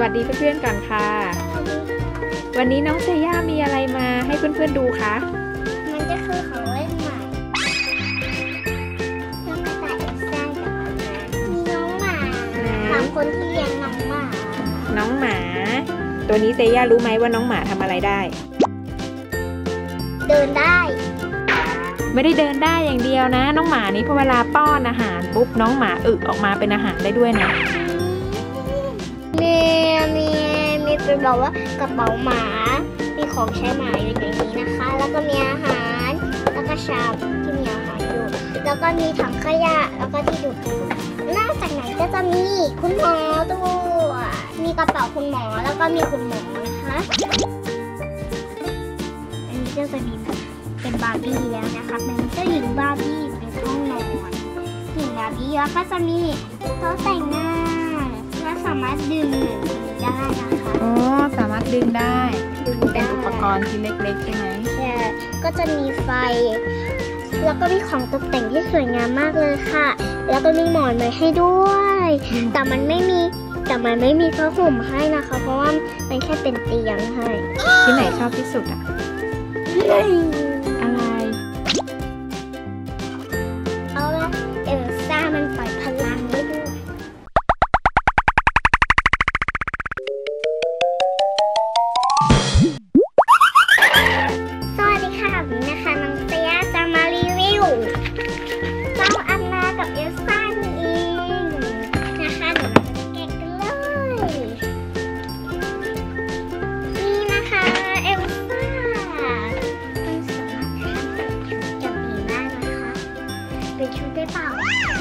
วัสดีเพื่อนๆก่อนค่ะ วันนี้น้องเซย่ามีอะไรมาให้เพื่อนๆดูคะ มันจะคือของเล่นใหม่น้องกระต่ายเอลซ่ากับหมามีน้องหมาสามคนที่เลี้ยงน้องหมา น้องหมา ตัวนี้เซย่ารู้ไหมว่าน้องหมาทำอะไรได้ เดินได้ไม่ได้เดินได้อย่างเดียวนะ น้องหมานี้พอเวลาป้อนอาหารปุ๊บน้องหมาอึออกมาเป็นอาหารได้ด้วยนะ มีมีมีเป็นแบอกว่ากระเป๋าหมา มีของใช้หมาอยู่ในนี้นะคะ แล้วก็มีอาหาร แล้วก็ชามที่มีอาหารอยู่ แล้วก็มีถังขยะ แล้วก็ที่ดูดฝุ่นนอกจากนั้นก็จะมีคุณหมอด้วมีกระเป๋าคุณหมอแล้วก็มีคุณหมอนะคะ อันนี้ก็จะมีเป็นบาร์บี้แล้วนะคะเป็นเจ้าหญิงบาร์บี้เป็นห้องนอนหญิงบาร์บี้แล้วก็จะมีโต๊ะแต่งหน้าามารถดึงได้นะคะอ๋อสามารถดึงได้ดึงเป็นได้อุปกรณ์ที่เล็กๆใช่ไหมใช่ก็จะมีไฟ แล้วก็มีของตกแต่งที่สวยงามมากเลยค่ะ แล้วก็มีหมอนมาให้ด้วย แต่มันไม่มีแต่มันไม่มีผ้าห่มให้นะคะ เพราะว่ามันแค่เป็นเตียงให้ที่ไหนชอบที่สุดอะ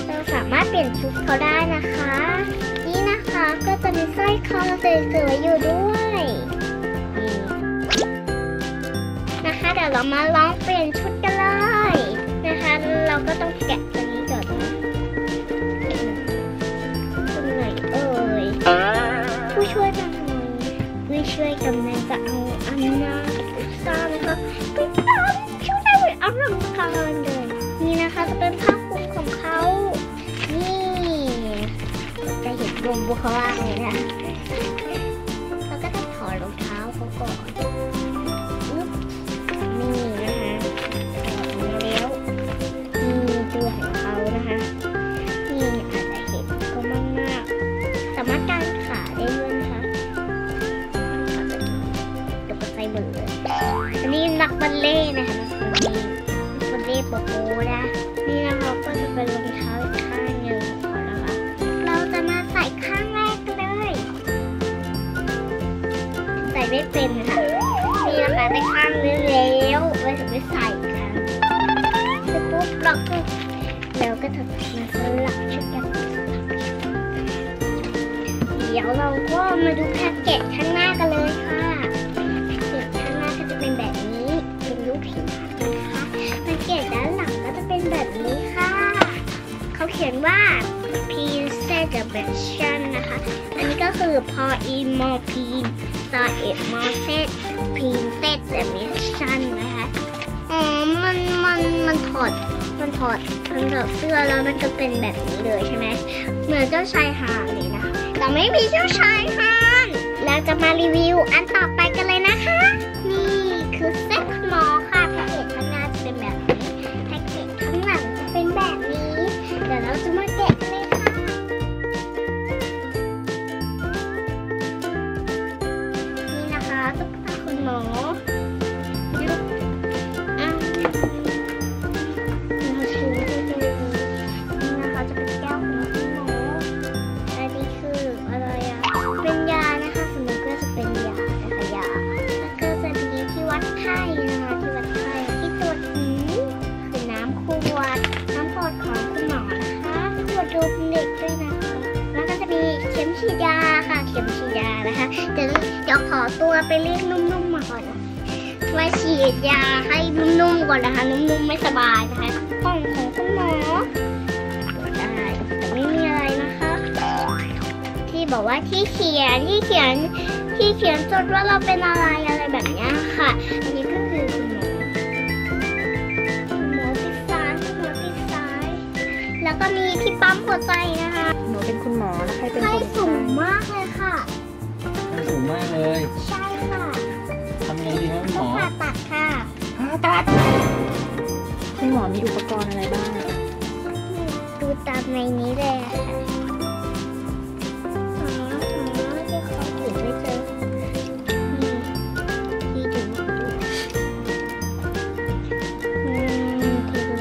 เราสามารถเปลี่ยนชุดเขาได้นะคะ นี่นะคะก็จะมีสร้อยคอสวยๆอยู่ด้วยนะคะเดี๋ยวเรามาลองเปลี่ยนชุดกันเลยนะคะ เราก็ต้องแกะตัวนี้ก่อนนะตรงไหนเอ่ยผู้ช่วยกำลังผู้ช่วยกำลังจะเอาอันนา เห็นรวมบุข้างล่างเลยนะแล้วก็ต้องถอดรองเท้าเขาก่อนนี่นะคะถอดมาแล้วนี่ตัวของเขานะคะนี่อาจจะเห็นก็มากมากสามารถกางขาได้ด้วยนะคะขาจะตกใจหมดเลยอันนี้นักบัลเล่ต์นะคะ เราก็จะมาสลับชุดกัน เดี๋ยวเราก็มาดูแพ็กเกจข้างหน้ากันเลยค่ะเกจข้างหน้าก็จะเป็นแบบนี้เป็นรูปหิมะนะคะแพ็กเกจด้านหลังก็จะเป็นแบบนี้ค่ะ เขาเขียนว่า Princess Edition นะคะ อันนี้ก็คือ Paul E. m o r p i n Star e d m o r s e t Princess Edition นะคะอ๋อมันมันมันถอด มันถอดมันถอดเสื้อแล้วมันก็เป็นแบบนี้เลยใช่ไหมเหมือนเจ้าชายฮานเลยนะคะแต่ไม่มีเจ้าชายฮานเราจะมารีวิวอันต่อไป เรียกนุ่มๆมาก่อนนะมาฉีดยาให้นุ่มๆก่อนนะคะ นุ่มๆไม่สบายนะคะห้องของคุณหมอตรวจได้แต่ไม่มีอะไรนะคะ ที่บอกว่าที่เขียนที่เขียนที่เขียนจดว่าเราเป็นอะไรอะไรแบบเนี้ยค่ะอันนี้ก็คือคุณหมอคุณหมอติดซ้ายคุณหมอติดซ้าย แล้วก็มีที่ปั๊มหัวใจนะคะหนูเป็นคุณหมอแล้วใครเป็นไข้คนสูไข้งมากเลยค่ะมากเลย ครับคุณหมต้องอผ่าตัดค่ะผ่าตัดคุณหมอมีอุปกรณ์อะไรบ้างอะดูตามในนี้เลยอะค่ะอ๋ออ๋อที่เขาถือไปเจอนี่ที่ดูอืมที่ดู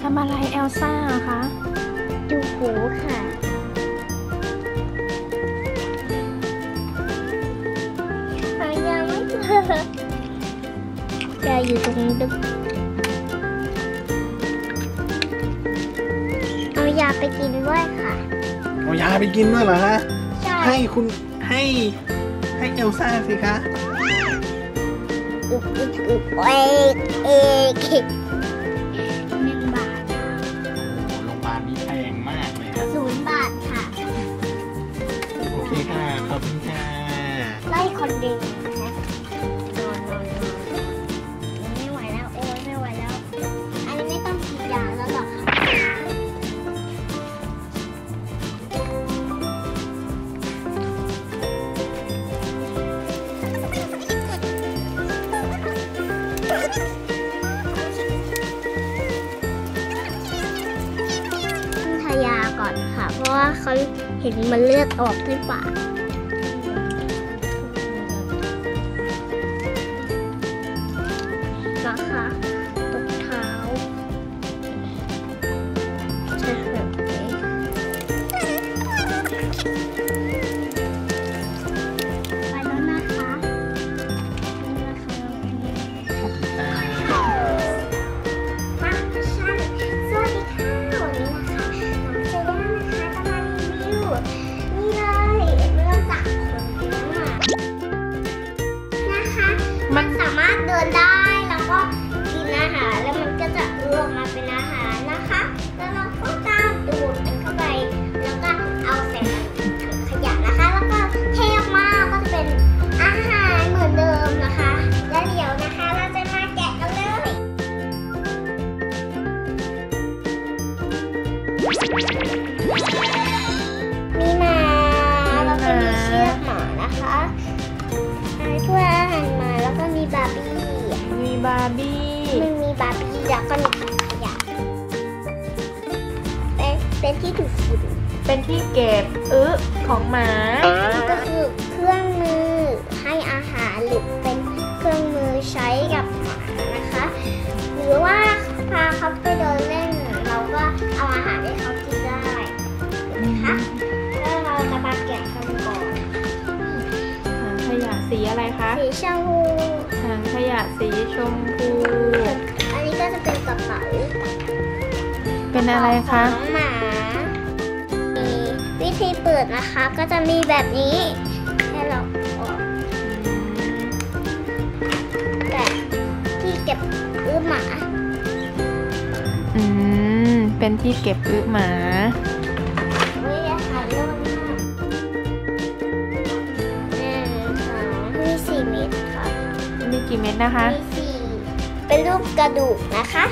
ทำอะไรเอลซ่าอะคะ ดูหูค่ะ ไม่เจอจะอยู่ตรงดึกเอายาไปกินด้วยค่ะ เอายาไปกินด้วยเหรอฮะ ใช่ ให้คุณให้ให้เอลซ่าสิคะอึบอึบอึบเอกเอกหนึ่งบาทโรงพยาบาลนี้แพงมากเลยครับศูนย์บาทค่ะ โอเคค่ะ ขอบคุณค่ะไล่คนเดินน เห็นมันเลือดออกที่ปาก มีหมาแล้วก็มีเชือกหมานะคะอ่าถ้วยอาหารหมาแล้วก็มีบาร์บี้มีบาร์บี้มันมีบาร์บี้แล้วก็มีถังขยะเป็นเป็นที่ดูดฝุ่นเป็นที่เก็บอึของหมา อะไรคะสีชมพูถังขยะสีชมพู อันนี้ก็จะเป็นกระเป๋าเป็นอะไรคะของหมามีวิธีเปิดนะคะก็จะมีแบบนี้ให้เราออกแต่ที่เก็บอื้อหมา อืม เป็นที่เก็บอึหมา กี่เม็ดนะคะ มีสี่เป็นรูปกระดูกนะคะ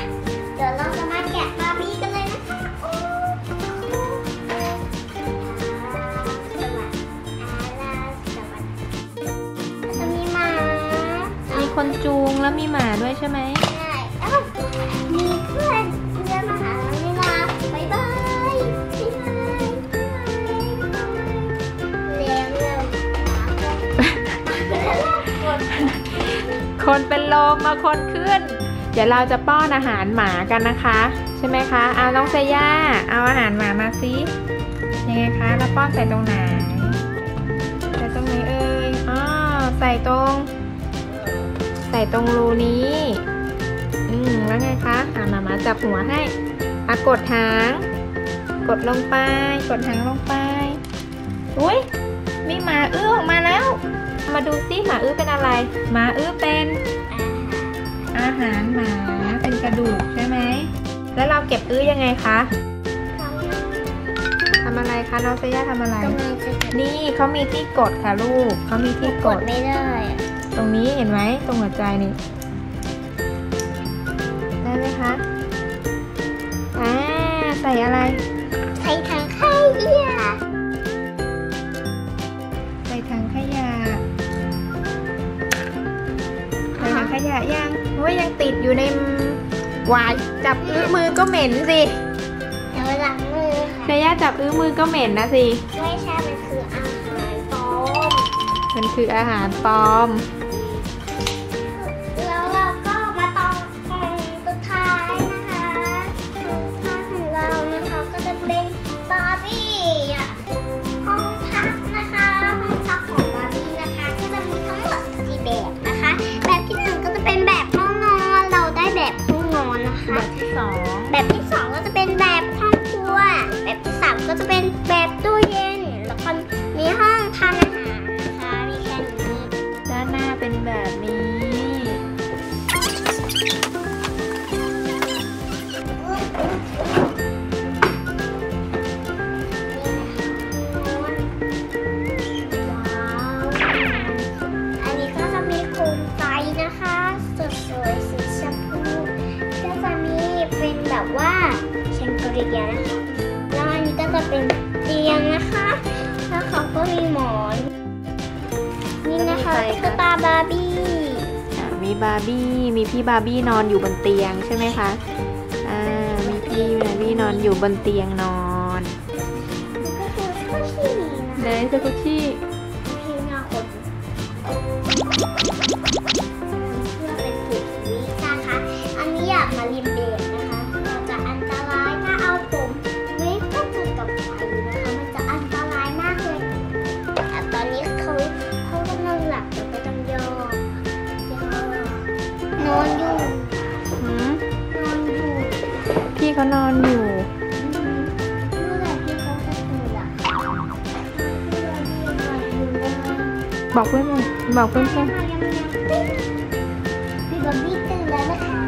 เดี๋ยวเราจะมาแกะบาร์บี้กันเลยนะคะโอ้สวัสดีสวัสดีจะมีหมามีคนจูงแล้วมีหมาด้วยใช่ไหม ลมมาคนขึ้น เดี๋ยวเราจะป้อนอาหารหมากันนะคะ ใช่ไหมคะเอาน้องเซย่าเอาอาหารหมามาสิยังไงคะแล้วป้อนใส่ตรงไหนใส่ตรงไหนเอ่ยอ๋อใส่ตรง ใส่ตรงรูนี้ อืมแล้วไงคะอ่ามามาจับหัวให้อะกดหาง กดลงไป กดหางลงไปอุ้ยมีหมาอื้อออกมาแล้ว มาดูซิหมาอื้อเป็นอะไร หมาอื้อเป็น อาหารหมาเป็นกระดูกใช่ไหม แล้วเราเก็บอื้อยังไงคะทำอะไรคะน้องเซย่าทำอะไรกำลังจะกดนี่เขามีที่กดค่ะลูกเขามีที่กกดดไม่ได้อะตรงนี้เห็นไหมตรงหัวใจนี่ ได้ไหมคะ อ่า ใส่อะไร อะยังโอ้ยยังติดอยู่ในวายจับอื้อมือก็เหม็นสิเดี๋ยวล้างมือค่ะเซย่าจับอื้อมือก็เหม็นนะสิ ไม่ใช่ มันคืออาหารปลอม มันคืออาหารปลอม ตุ๊กตาบาร์บี้อะมีบาร์บี้ มีพี่บาร์บี้นอนอยู่บนเตียงใช่ไหมคะอ่ามีพี่บาร์บี้นอนอยู่บนเตียงนอนก็คือผู้ชี่นะเลคะยสกุชชี่พี่หน้าคนเพื่อเป็นฝึกวินะคะ อันนี้อยากมาริมเบรกนะคะเราจะอันตรายถ้าเอาผม เขานอนอยู่ บอกเพื่อนบอกเพื่อนเพื่อนพี่บอบบี้ตื่นแล้วนะคะ